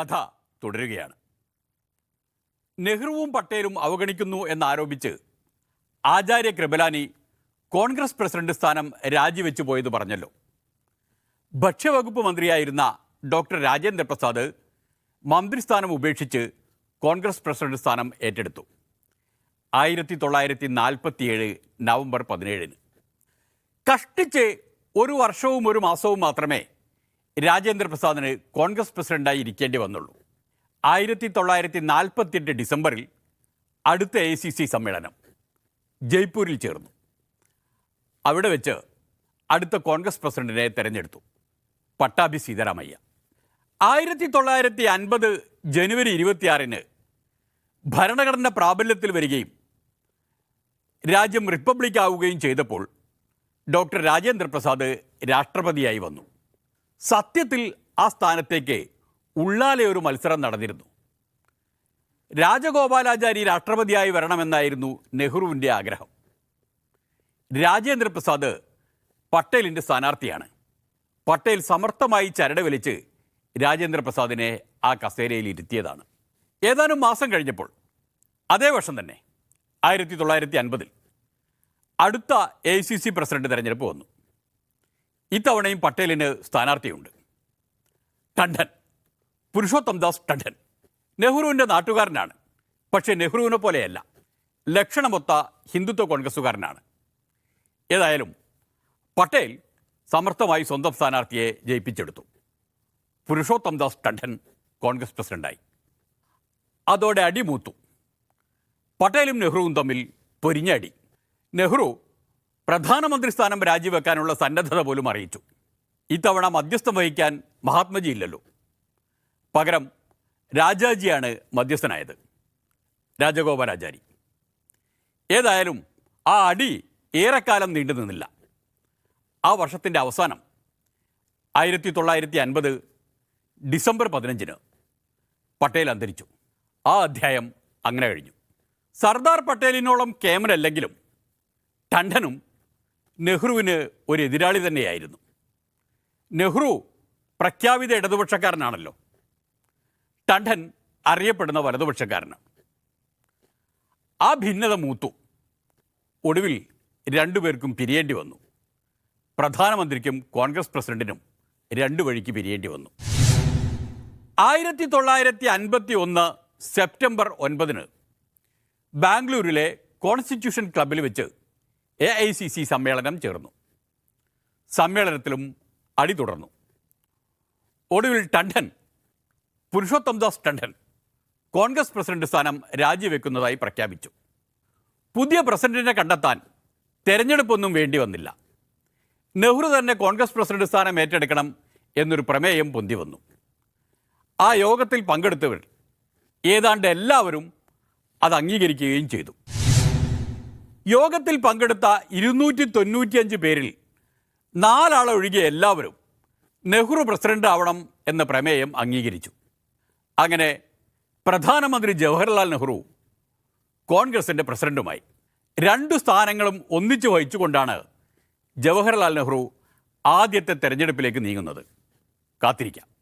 കഥ തുടരുകയാണ്. നെഹ്റുവും പട്ടേലും അവഗണിക്കുന്നു എന്നാരോപിച്ച് ആചാര്യ കൃപലാനി കോൺഗ്രസ് പ്രസിഡന്റ് സ്ഥാനം രാജിവെച്ചു പോയത് പറഞ്ഞല്ലോ. ഭക്ഷ്യവകുപ്പ് മന്ത്രിയായിരുന്ന ഡോക്ടർ രാജേന്ദ്ര പ്രസാദ് മന്ത്രിസ്ഥാനം ഉപേക്ഷിച്ച് കോൺഗ്രസ് പ്രസിഡന്റ് സ്ഥാനം ഏറ്റെടുത്തു. ആയിരത്തി തൊള്ളായിരത്തി നാൽപ്പത്തിയേഴ് നവംബർ പതിനേഴിന്. കഷ്ടിച്ച് ഒരു വർഷവും ഒരു മാസവും മാത്രമേ രാജേന്ദ്ര പ്രസാദിന് കോൺഗ്രസ് പ്രസിഡന്റായി ഇരിക്കേണ്ടി വന്നുള്ളൂ. ആയിരത്തി തൊള്ളായിരത്തി നാൽപ്പത്തിയെട്ട് ഡിസംബറിൽ അടുത്ത എ സി സി സമ്മേളനം ജയ്പൂരിൽ ചേർന്നു. അവിടെ വെച്ച് അടുത്ത കോൺഗ്രസ് പ്രസിഡന്റിനെ തെരഞ്ഞെടുത്തു. പട്ടാഭി സീതാരാമയ്യ. ആയിരത്തി തൊള്ളായിരത്തി അൻപത് ജനുവരി ഇരുപത്തിയാറിന് ഭരണഘടന പ്രാബല്യത്തിൽ വരികയും രാജ്യം റിപ്പബ്ലിക് ആവുകയും ചെയ്തപ്പോൾ ഡോക്ടർ രാജേന്ദ്ര പ്രസാദ് രാഷ്ട്രപതിയായി വന്നു. സത്യത്തിൽ ആ സ്ഥാനത്തേക്ക് ഉള്ളാലെ ഒരു മത്സരം നടന്നിരുന്നു. രാജഗോപാലാചാരി രാഷ്ട്രപതിയായി വരണമെന്നായിരുന്നു നെഹ്റുവിന്റെ ആഗ്രഹം. രാജേന്ദ്രപ്രസാദ് പട്ടേലിന്റെ സ്ഥാനാർത്ഥിയാണ്. പട്ടേൽ സമർത്ഥമായി ചരട് വലിച്ച് രാജേന്ദ്ര പ്രസാദിനെ ആ കസേരയിൽ ഇരുത്തിയതാണ്. ഏതാനും മാസം കഴിഞ്ഞപ്പോൾ അതേ വർഷം തന്നെ ആയിരത്തി തൊള്ളായിരത്തി അൻപതിൽ അടുത്ത എ സി സി പ്രസിഡന്റ് തെരഞ്ഞെടുപ്പ് വന്നു. ഇത്തവണയും പട്ടേലിന് സ്ഥാനാർത്ഥിയുണ്ട്. ടണ്ടൻ പുരുഷോത്തം ദാസ് ടണ്ടൻ നെഹ്റുവിന്റെ നാട്ടുകാരനാണ്. പക്ഷേ നെഹ്റുവിനെ പോലെയല്ല. ലക്ഷണമൊത്ത ഹിന്ദുത്വ കോൺഗ്രസ്സുകാരനാണ്. ഏതായാലും പട്ടേൽ സമർത്ഥമായി സ്വന്തം സ്ഥാനാർത്ഥിയെ ജയിപ്പിച്ചെടുത്തു. പുരുഷോത്തം ദാസ് ടണ്ടൻ കോൺഗ്രസ് പ്രസിഡന്റായി. അതോടെ അടിമൂത്തു. പട്ടേലും നെഹ്റുവും തമ്മിൽ പൊരിഞ്ഞടി. നെഹ്റു പ്രധാനമന്ത്രി സ്ഥാനം രാജിവെക്കാനുള്ള സന്നദ്ധത പോലും അറിയിച്ചു. ഇത്തവണ മധ്യസ്ഥം വഹിക്കാൻ മഹാത്മജി ഇല്ലല്ലോ പകരം രാജാജിയാണ് മധ്യസ്ഥനായത്. രാജഗോപാലാചാരി. ഏതായാലും ആ അടി ഏറെക്കാലം നീണ്ടു നിന്നില്ല. ആ വർഷത്തിന്റെ അവസാനം ആയിരത്തി തൊള്ളായിരത്തി അൻപത് ഡിസംബർ പതിനഞ്ചിന് പട്ടേൽ അന്തരിച്ചു. ആ അധ്യായം അങ്ങനെ കഴിഞ്ഞു. സർദാർ പട്ടേലിനോളം കേമനല്ലെങ്കിലും ടണ്ഡനും നെഹ്റുവിന് ഒരു എതിരാളി തന്നെയായിരുന്നു. നെഹ്റു പ്രഖ്യാപിത ഇടതുപക്ഷക്കാരനാണല്ലോ. ടണ്ഠൻ അറിയപ്പെടുന്ന വലതുപക്ഷക്കാരനാണ് ആ ഭിന്നത മൂത്തു. ഒടുവിൽ രണ്ടുപേർക്കും പിരിയേണ്ടി വന്നു. പ്രധാനമന്ത്രിക്കും കോൺഗ്രസ് പ്രസിഡന്റിനും രണ്ടു വഴിക്ക് പിരിയേണ്ടി വന്നു. ആയിരത്തി തൊള്ളായിരത്തി അൻപത്തി ഒന്ന് സെപ്റ്റംബർ ഒൻപതിന് ബാംഗ്ലൂരിലെ കോൺസ്റ്റിറ്റ്യൂഷൻ ക്ലബിൽ വെച്ച് എ ഐ സി സി സമ്മേളനം ചേർന്നു. സമ്മേളനത്തിലും അടി തുടർന്നു. ഒടുവിൽ ടണ്ടൻ പുരുഷോത്തം ദാസ് ടണ്ടൻ കോൺഗ്രസ് പ്രസിഡന്റ് സ്ഥാനം രാജിവെക്കുന്നതായി പ്രഖ്യാപിച്ചു. പുതിയ പ്രസിഡന്റിനെ കണ്ടെത്താൻ തെരഞ്ഞെടുപ്പൊന്നും വേണ്ടി വന്നില്ല. നെഹ്റു തന്നെ കോൺഗ്രസ് പ്രസിഡന്റ് സ്ഥാനം ഏറ്റെടുക്കണം എന്നൊരു പ്രമേയം പൊന്തി വന്നു. ആ യോഗത്തിൽ പങ്കെടുത്തവർ ഏതാണ്ട് എല്ലാവരും അത് അംഗീകരിക്കുകയും ചെയ്തു. യോഗത്തിൽ പങ്കെടുത്ത ഇരുന്നൂറ്റി തൊണ്ണൂറ്റിയഞ്ച് പേരിൽ നാലാളൊഴികെ എല്ലാവരും നെഹ്റു പ്രസിഡന്റ് ആവണം എന്ന പ്രമേയം അംഗീകരിച്ചു. അങ്ങനെ പ്രധാനമന്ത്രി ജവഹർലാൽ നെഹ്റു കോൺഗ്രസിന്റെ പ്രസിഡന്റുമായി രണ്ടു സ്ഥാനങ്ങളും ഒന്നിച്ചു വഹിച്ചുകൊണ്ടാണ് ജവഹർലാൽ നെഹ്റു ആദ്യത്തെ തെരഞ്ഞെടുപ്പിലേക്ക് നീങ്ങുന്നത്. കാത്തിരിക്കാം.